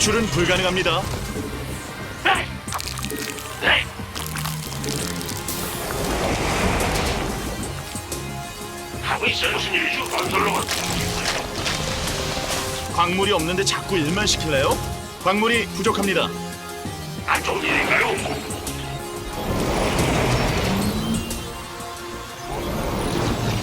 대출은 불가능합니다. 하고 있어요. 무슨 일이죠? 건설로만 광물이 없는데 자꾸 일만 시킬래요? 광물이 부족합니다. 안 좋은 일인가요?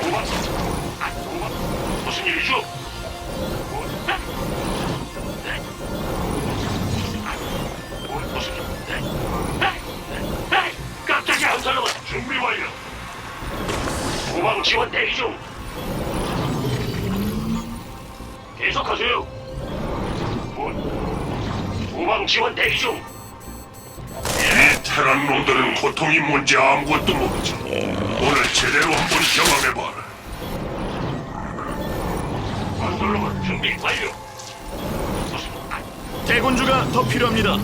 무슨 준비 완료. 후방 지원 대기 중. 계속하세요. 뭐? 후방 지원 대기 중. 이 테란 놈들은 고통이 뭔지 아무것도 모르지. 오늘 제대로 한번 경험해봐라. 건설로만 준비 완료. 무슨 대군주가 더 필요합니다.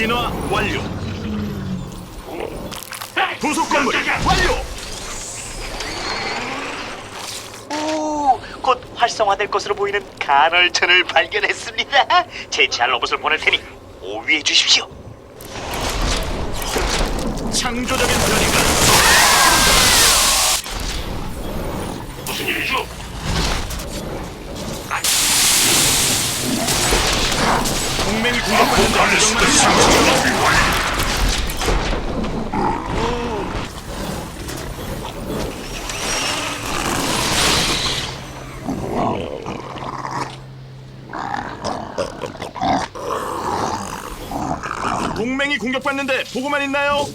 진화 완료. 부속 건물. 완료. 오, 곧 활성화될 것으로 보이는 간헐천을 발견했습니다. 제치할 로봇을 보낼 테니 오위해 주십시오. 창조적인 변이가 무슨 일이죠? 동맹이 공격받는데 보고만 있나요?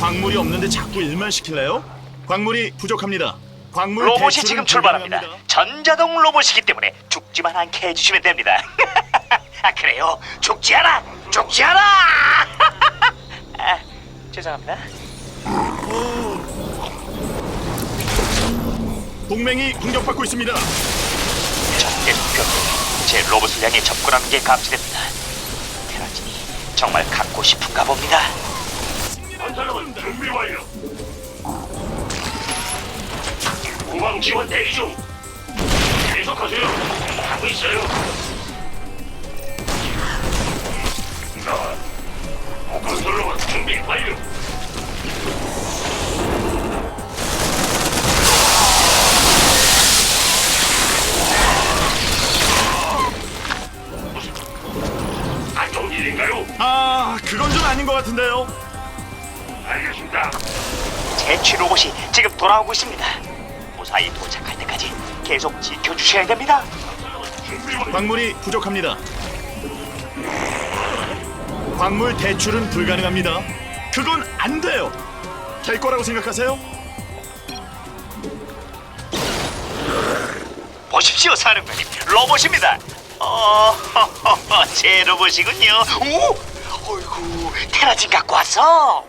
광물이 없는데 자꾸 일만 시킬래요? 광물이 부족합니다. 광물 로봇이 지금 출발합니다. 불가능합니다. 전자동 로봇이기 때문에 죽지만 않게 해주시면 됩니다. 아 그래요? 죽지 않아! 죽지 않아! 아, 죄송합니다. 동맹이 공격받고 있습니다. 적의 목표, 제 로봇을 향해 접근하는 게 감지됩니다. 테라진이 정말 갖고 싶은가 봅니다. 건설로만 준비 완료. 후방 지원 대기 중. 계속하세요. 하고 있어요. 계속 지켜주셔야 됩니다. 광물이 부족합니다. 광물 대출은 불가능합니다. 그건 안 돼요. 될 거라고 생각하세요? 보십시오, 사령관님. 로봇입니다. 어, 제 로봇이군요. 오, 어이구, 테라진 갖고 왔어.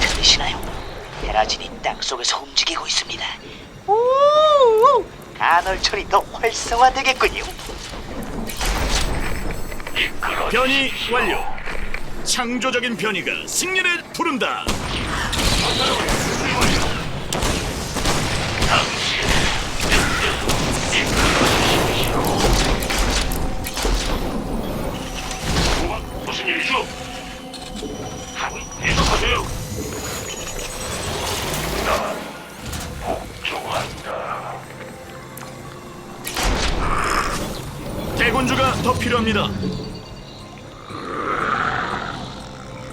들리시나요? 테라진이 땅 속에서 움직이고 있습니다. 오, 간헐천이 더 활성화되겠군요. 변이 완료. 창조적인 변이가 승리를 부른다. 더 필요합니다.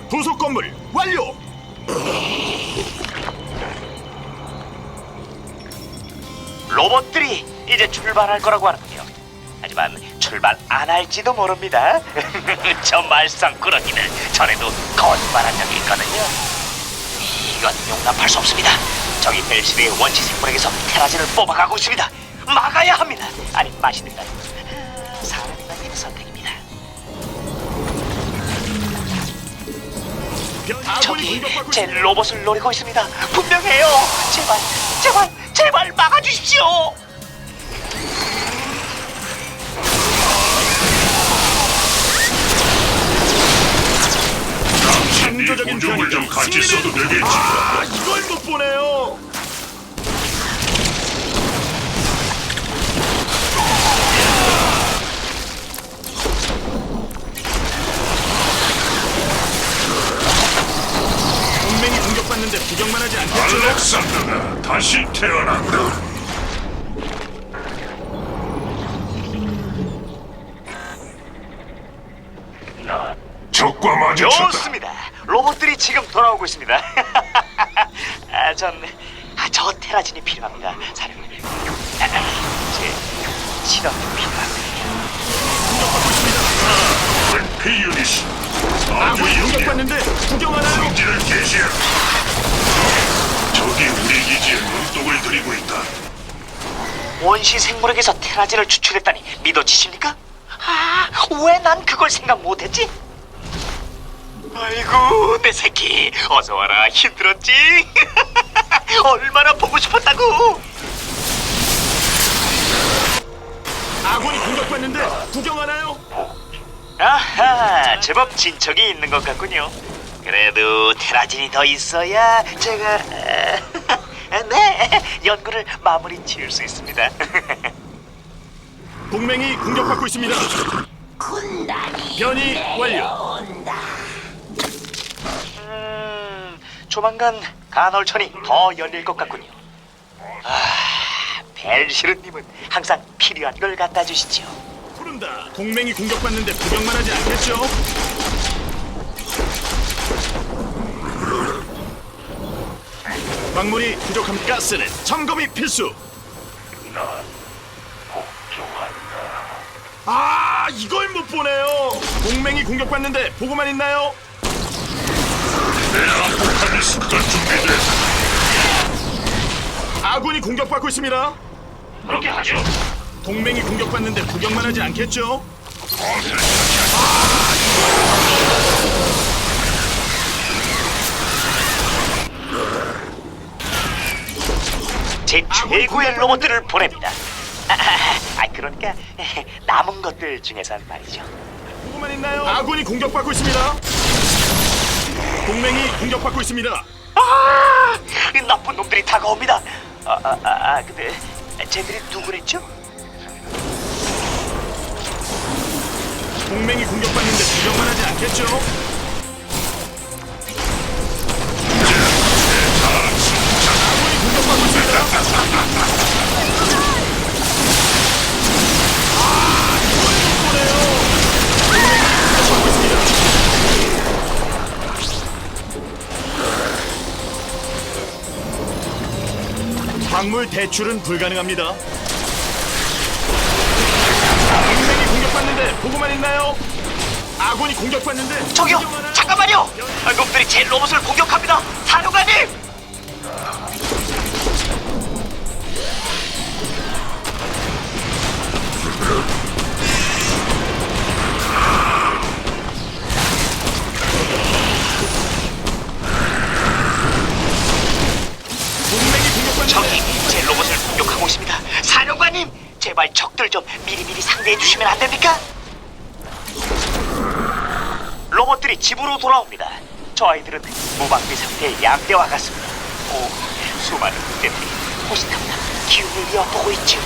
부속 건물 완료. 로봇들이 이제 출발할 거라고 하는군요. 하지만 출발 안 할지도 모릅니다. 저 말썽꾸러기들 전에도 거짓말한 적이 있거든요. 이건 용납할 수 없습니다. 저기 벨시르의 원시 생물에게서 테라진을 뽑아가고 있습니다. 막아야 합니다. 아니 마시든가. 있는 선택입니다. 저기 제. 로봇을 노리고 있습니다. 분명해요. 제발, 제발, 제발 막아주십시오. 당신 네 창조적인 공정을 좀 같이 써도 되겠지. 아, 이걸 못 보네요. 구경만 하지 않겠죠? 알렉산더가 다시 태어난다. 적과 마주쳤다. 좋습니다. 로봇들이 지금 돌아오고 있습니다. 아, 전, 아, 저 테라진이 필요합니다. 아, 아, 제 실험이 필요합니다. 그 유닛이 아주 아군이. 공격받는데 구경하나요? 성질을 개시해라. 적이 우리 기지에 눈독을 들이고 있다. 원시 생물에게서 테라진을 추출했다니 믿어지십니까? 아, 왜 난 그걸 생각 못했지? 아이고, 내 새끼. 어서 와라. 힘들었지? 얼마나 보고 싶었다고. 아군이 공격받는데 구경하나요? 아하, 제법 진척이 있는 것 같군요. 그래도 테라진이 더 있어야 제가 네 연구를 마무리 지을 수 있습니다. 동맹이 공격받고 있습니다. 군단이 변이 완료. 온다. 음, 조만간 간헐천이 더 열릴 것 같군요. 아, 벨시르님은 항상 필요한 걸 갖다 주시죠. 부른다. 동맹이 공격받는데 구경만 하지 않겠죠? 광물이 부족함 가스는 점검이 필수. 아 이걸 못 보네요. 동맹이 공격받는데 보고만 있나요? 내 아포칼리스크가 준비됐다. 아군이 공격받고 있습니다. 그렇게 하죠. 동맹이 공격받는데 구경만 하지 않겠죠? 제 최고의 로봇들을 보냅니다. 아, 아, 그러니까 남은 것들 중에서 말이죠. 보고만 있나요? 아군이 공격받고 있습니다. 동맹이 공격받고 있습니다. 아, 이 나쁜 놈들이 다가옵니다. 아, 아, 아, 아, 근데 쟤들이 누구랬죠? 동맹이 공격받는데 구경만 하지 않겠죠? 광물 대출은 불가능합니다. 보고만 있나요? 아군이 공격받는데 저기요? 잠깐만요. 아, 놈들이 제 로봇을 공격합니다. 사령관님. 동맹이 공격받는데 적이 제 로봇을 공격하고 있습니다. 사령관님, 제발 적들 좀 미리미리 상대해 주시면 안 됩니까? 로봇들이 집으로 돌아옵니다. 저 아이들은 무방비 상태의 양대와 같습니다. 오, 수많은 군대들이 호시탐탐 기운을 엿보고 있죠.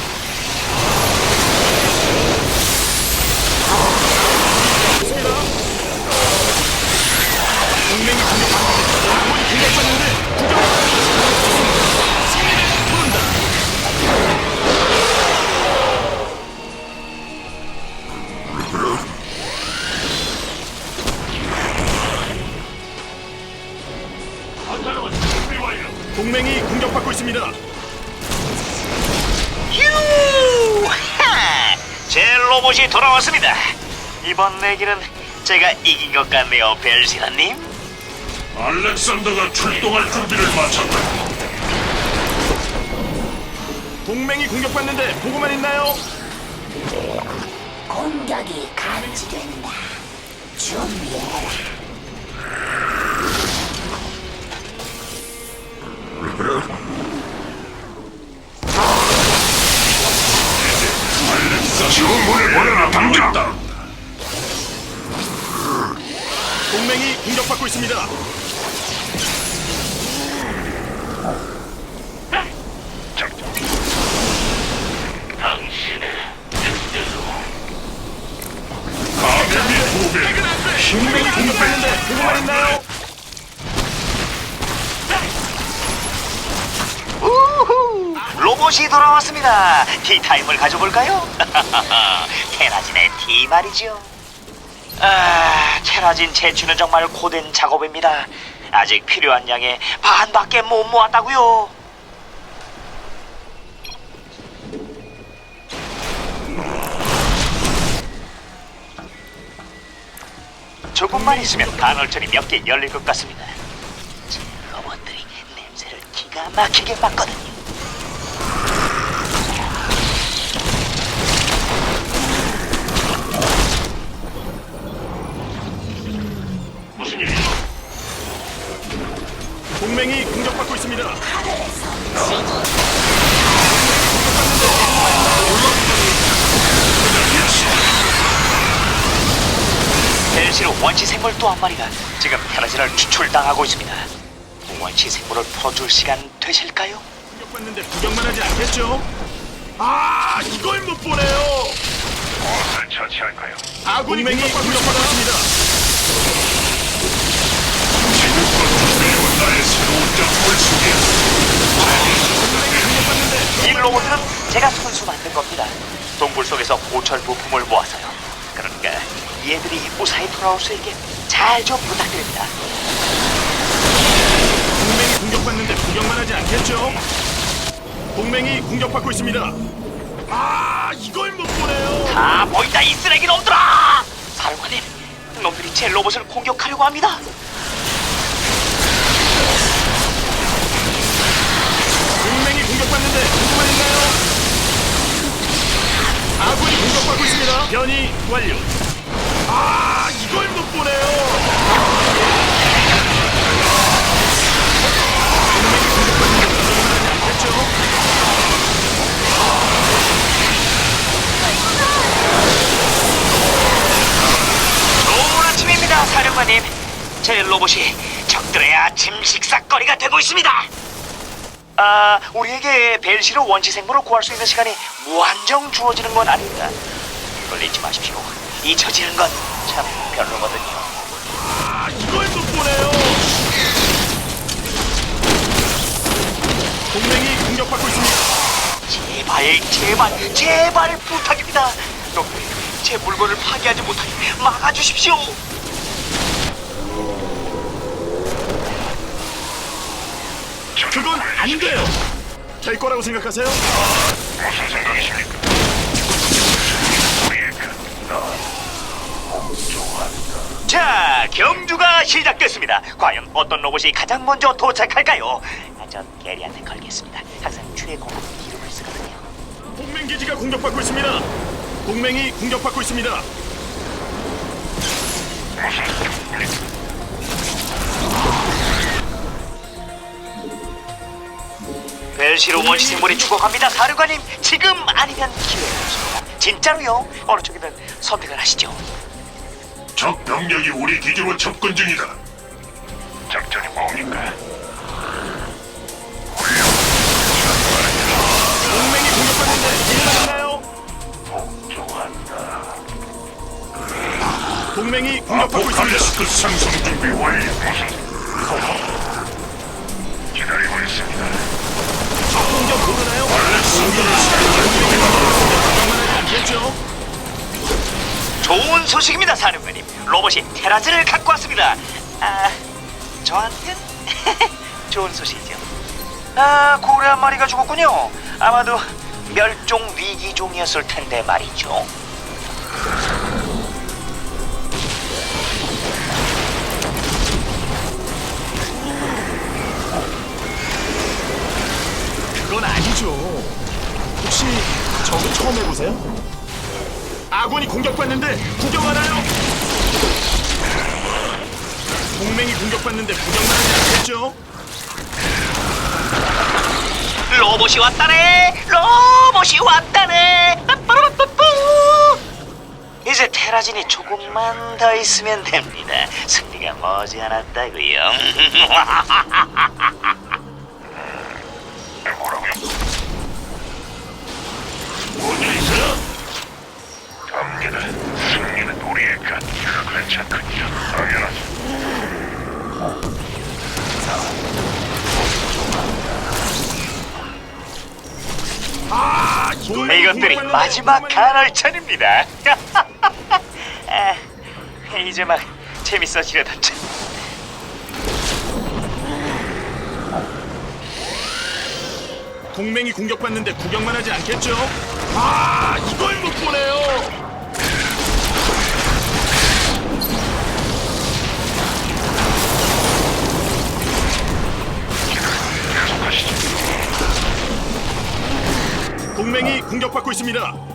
동맹이 공격받고 있습니다. 유하! 제 로봇이 돌아왔습니다. 이번 내기는 제가 이긴 것 같네요, 벨시라님. 알렉산더가 출동할 준비를 마쳤다. 동맹이 공격받는데 보고만 있나요? 공격이 감지된다. 준비해라. 지원군을 보내라 당장. 동맹이 공격받고 있습니다. 로봇이 돌아왔습니다. 티타임을 가져볼까요? 테라진의 티 말이죠. 아, 테라진 채취는 정말 고된 작업입니다. 아직 필요한 양의 반밖에 못 모았다고요. 조금만 있으면 간헐천이 몇 개 열릴 것 같습니다. 제 로봇들이 냄새를 기가 막히게 맡거든 또 한 마리가 지금 테라진을 추출당하고 있습니다. 원시 생물을 풀어줄 시간 되실까요? 공격받는데 구경만 하지 않겠죠? 아, 이걸 못 보네요. 무엇을 처치할까요? 아군이 공격받고 있습니다. 나의 새로운 작품을. 이 로봇은 제가 손수 만든 겁니다. 동굴 속에서 고철 부품을 모아서요. 그러니까 얘들이 무사히 돌아올 수 있게 잘 좀 부탁드립니다. 동맹이 공격받는데 구경만 하지 않겠죠? 동맹이 공격받고 있습니다. 아, 이걸 못 보네요. 다 보인다 이 쓰레기 놈들아! 사령관님, 놈들이 제 로봇을 공격하려고 합니다. 동맹이 공격받는데 있나요? 아군이 공격받고 있습니다. 변이 완료. 아, 이걸 못 보네요. 제 로봇이 적들의 아침 식사거리가 되고 있습니다. 아, 우리에게 벨시로 원시 생물을 구할 수 있는 시간이 무한정 주어지는 건 아닙니다. 잊지 마십시오. 잊혀지는 건참 별로거든요. 아, 이걸 못 보네요. 동맹이 공격받고 있습니다. 제발, 제발, 제발 부탁입니다. 놈들이 제 물건을 파괴하지 못하게 막아주십시오. 그건 안 돼요. 될 거라고 생각하세요? 무슨 생각이십니까? 자, 경주가 시작됐습니다. 과연 어떤 로봇이 가장 먼저 도착할까요? 아, 전 게리한테 걸겠습니다. 항상 최고급 기록을 쓰거든요. 동맹 기지가 공격받고 있습니다. 동맹이 공격받고 있습니다. 벨시로 원시 생물이 죽어갑니다, 사령관님. 지금 아니면 기회가 없습니다. 진짜로요? 어느 쪽이든 선택을 하시죠. 적 병력이 우리 기지로 접근 중이다. 작전이 뭡니까? 동맹이 공격받는데 일어나나요? 동맹이 공격받고 있습니다. 아포칼리스크 상승 준비 완료. 기다리고 있습니다. 공격 모르나요? 알렉산더를 장난하지 않겠죠? 좋은 소식입니다, 사령관님. 로봇이 테라즈를 갖고 왔습니다. 아, 저한텐 좋은 소식이죠. 아, 고래 한 마리가 죽었군요. 아마도 멸종 위기종이었을 텐데 말이죠. 그건 아니죠. 혹시 저도 처음 해보세요? 아군이 공격받는데 구경하나요? 동맹이 공격받는데 구경만 하지 않겠죠? 로봇이 왔다네! 로봇이 왔다네! 빠빠라빠뿌! 이제 테라진이 조금만 더 있으면 됩니다. 승리가 머지않았다고요. 갑니다. 승리는 우리의 것. 괜찮군요. 당연하지. 아, 이것들이 마지막 구경만 간헐천입니다. 아, 이제 막 재밌어지려던 참. 동맹이 공격받는데 구경만 하지 않겠죠? 아, 이걸 못 보네요. 동맹이 공격받고 있습니다.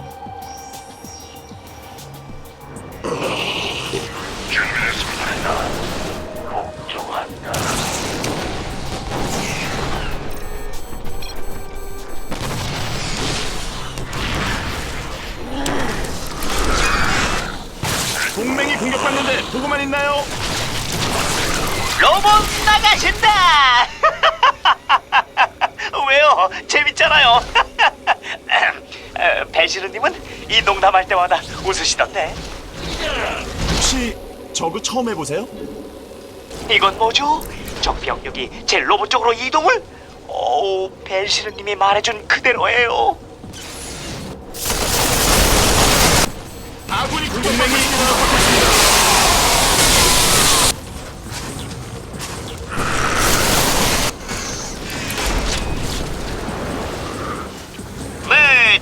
농담할 때마다 웃으시던데. 혹시 저그 처음 해보세요? 이건 뭐죠? 적 병력이 제 로봇 쪽으로 이동을? 오, 벨시르님이 말해준 그대로예요. 아군이 동맹이 공격받고 있습니다.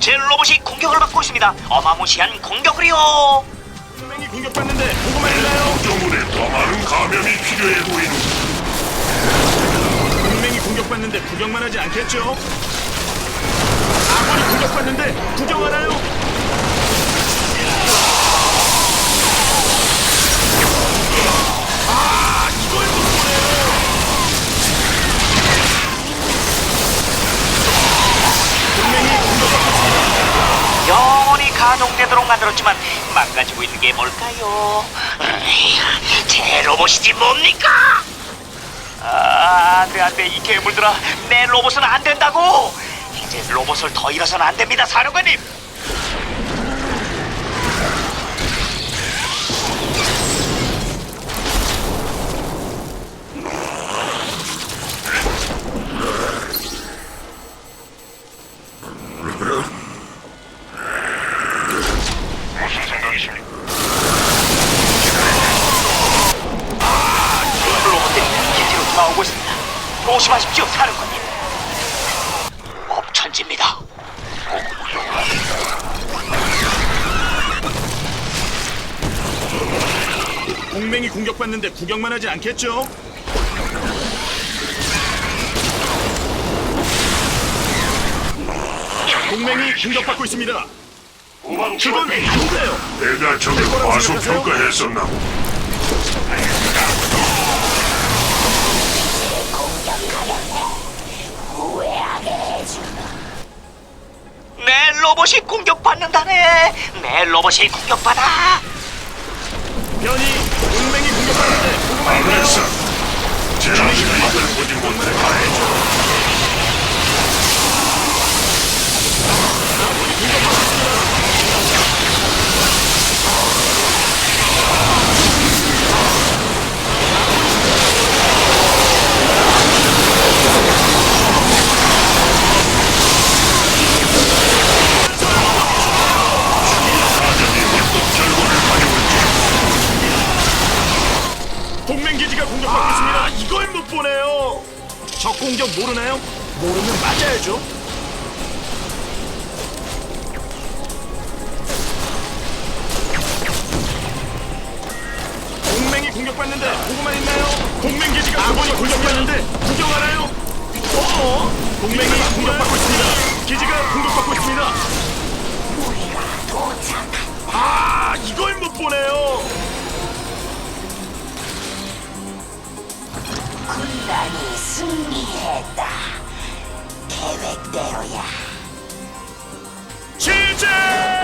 제 로봇이 공격을 받고 있습니다. 어마무시한 공격을요. 동맹이 공격받는데 보고만 있나요? 정문에 더 많은 감염이 필요해 보이는 동맹이 공격받는데 구경만 하지 않겠죠? 아군이 공격받는데 구경하나요? 가동되도록 만들었지만 망가지고 있는 게 뭘까요? 으이, 제 로봇이지 뭡니까? 아, 안돼 안돼 이 괴물들아 내 로봇은 안 된다고. 이제 로봇을 더 잃어서는 안 됩니다, 사령관님. 무슨 생각이십니까? 로봇들이 기지로 돌아오고 있습니다. 조심하십시오, 사령관님. 업천지입니다. 동맹이 공격받는데 구경만 하지 않겠죠? 동맹이 공격받고 있습니다. 중. 돼요. 내가 적을 뭐라고 과소 생각하세요? 평가했었나? 후회하게 해주마. 내 로봇이 공격받는다네. 내 로봇이 공격받아. 변이 동맹이 공격받는데 보고만 있나요? 알렉사, 제라시가 이걸 보지 못해. 사전이 공격받고 있습니다. 이걸 못 보네요. 적 공격 모르나요? 모르면 맞아야죠. 동맹이 공격받는데 보고만 있나요? 동맹 기지가 아군이 공격받는데 구경하나요? 어? 동맹이 공격받고 있습니다. 기지가 공격받고 있습니다. 아, 이걸 못 보네요. 군단이 승리했다. 계획대로야. 시작!